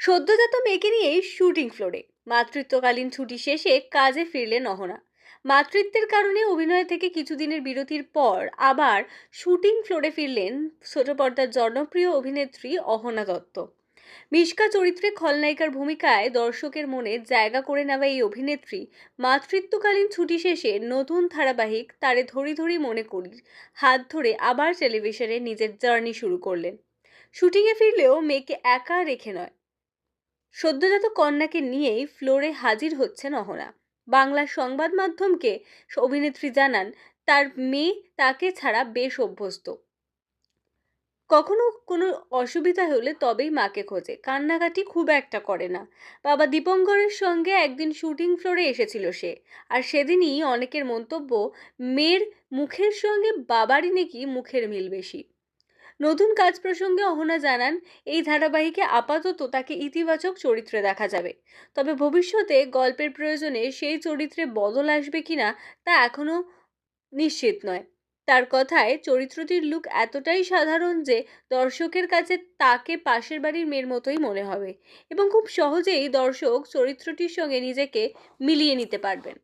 সদ্যজাত মেয়েকে নিয়েই শুটিং ফ্লোরে। মাতৃত্বকালীন ছুটি শেষে কাজে ফিরলেন অহনা। মাতৃত্বের কারণে অভিনয় থেকে কিছুদিনের বিরতির পর আবার শুটিং ফ্লোরে ফিরলেন ছোট পর্দার জনপ্রিয় অভিনেত্রী অহনা দত্ত। মিশকা চরিত্রে খলনায়িকার ভূমিকায় দর্শকের মনে জায়গা করে নেওয়া এই অভিনেত্রী মাতৃত্বকালীন ছুটি শেষে নতুন ধারাবাহিক তারে ধরি ধরি মনে করি, হাত ধরে আবার টেলিভিশনে নিজের জার্নি শুরু করলেন। শুটিংয়ে ফিরলেও মেয়েকে একা রেখে নয় সদ্যজাত কন্যাকে নিয়েই ফ্লোরে হাজির হচ্ছেন অহনা। বাংলা সংবাদ মাধ্যমকে অভিনেত্রী জানান, তার মেয়ে তাকে ছাড়া বেশ অভ্যস্ত। কখনো কোনো অসুবিধা হলে তবেই মাকে খোঁজে। কান্নাকাটি খুব একটা করে না। বাবা দীপঙ্করের সঙ্গে একদিন শুটিং ফ্লোরে এসেছিল সে। আর সেদিনই অনেকের মন্তব্য, মেয়ের মুখের সঙ্গে বাবারই নাকি মুখের মিল বেশি? নতুন কাজ প্রসঙ্গে অহনা জানান, এই ধারাবাহিকে আপাতত তাকে ইতিবাচক চরিত্রে দেখা যাবে। তবে ভবিষ্যতে গল্পের প্রয়োজনে সেই চরিত্রে বদল আসবে কিনা তা এখনও নিশ্চিত নয়। তার কথায় চরিত্রটির লুক এতটাই সাধারণ যে দর্শকের কাছে তাকে পাশের বাড়ির মেয়ের মতোই মনে হবে এবং খুব সহজেই দর্শক চরিত্রটির সঙ্গে নিজেকে মিলিয়ে নিতে পারবেন।